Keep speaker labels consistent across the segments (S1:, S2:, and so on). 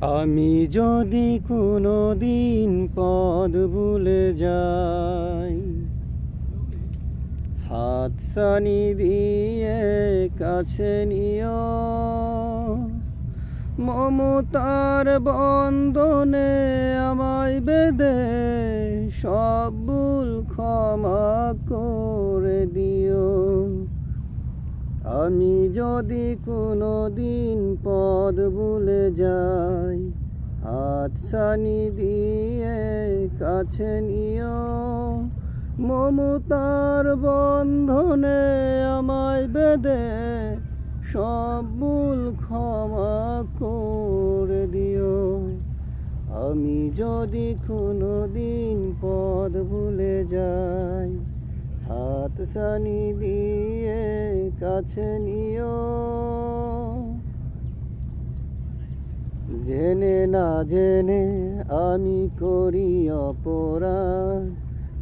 S1: আমি যদি কোনো দিন পদ ভুলে যাই, হাত সানি দিয়ে কাছে নিও। মমতার বন্ধনে আমায় বেঁধে সব ভুল ক্ষমা করে দিও। আমি যদি কোনো দিন পদ ভুলে যাই, হাত ছানি দিয়ে কাছে নিও। মমতার বন্ধনে আমায় বেঁধে সব ভুল ক্ষমা করে দিও। আমি যদি কোনো দিন পদ ভুলে যাই হাত ছানি দিয়ে কাছে নিও। জেনে না জেনে আমি করি অপরাধ।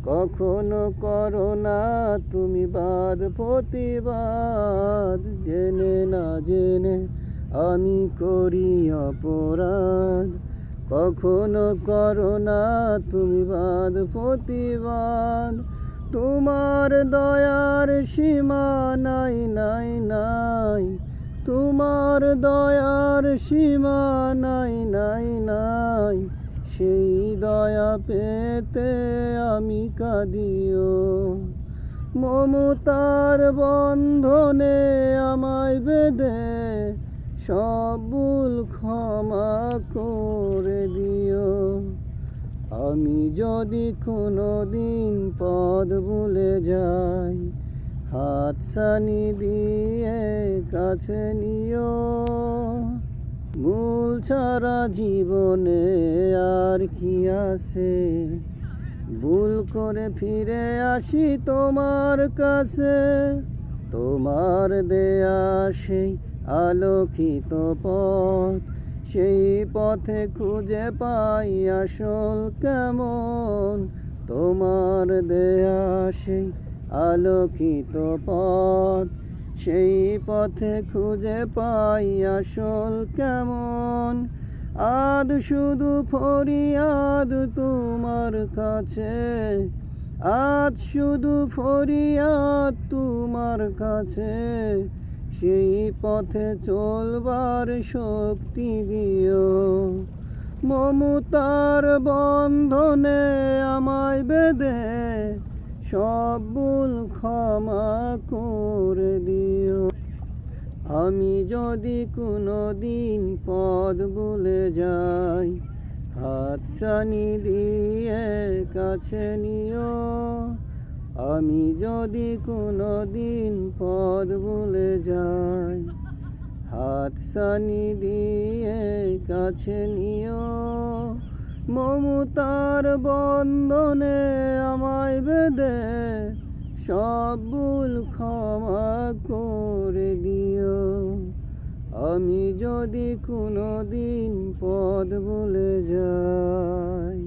S1: কখনো করো না তুমি বাদ প্রতিবাদ। জেনে না জেনে আমি করি অপরাধ। কখনো করো না তুমি বাদ প্রতিবাদ। তোমার দয়ার সীমা নাই নাই নাই। তোমার দয়ার সীমা নাই নাই নাই। সেই দয়া পেতে আমি কাঁদিও। মমতার বন্ধনে আমায় বেঁধে সবুল ক্ষমা করে দিও। যদি কোনো দিন পদ ভুলে যাই, হাত সানি দিয়ে কাছে নিও। মূল ছাড়া জীবনে আর কি আছে? ভুল করে ফিরে আসি তোমার কাছে। তোমার দেয়া সেই আলোকিত পথ সেই পথে খুঁজে পাই আসল কেমন? তোমার দেয়া সেই আলোকিত পথ, সেই পথে খুঁজে পাই আসল কেমন? আদ শুধু ফরিয়াদ তোমার কাছে, আজ শুধু ফরিয়াদ তোমার কাছে। সেই পথে চলবার শক্তি দিও। মমতার বন্ধনে আমায় বেঁধে সব ভুল ক্ষমা করে দিও। আমি যদি কোনো দিন পদ ভুলে যাই হাত সানি দিয়ে কাছে নিও। আমি যদি কোনো দিন পদ ভুলে যাই, হাত সানি দিয়ে কাছে নিও। মমতার বন্ধনে আমায় বেঁধে সব ভুল ক্ষমা করে দিও। আমি যদি কোনো দিন পদ ভুলে যাই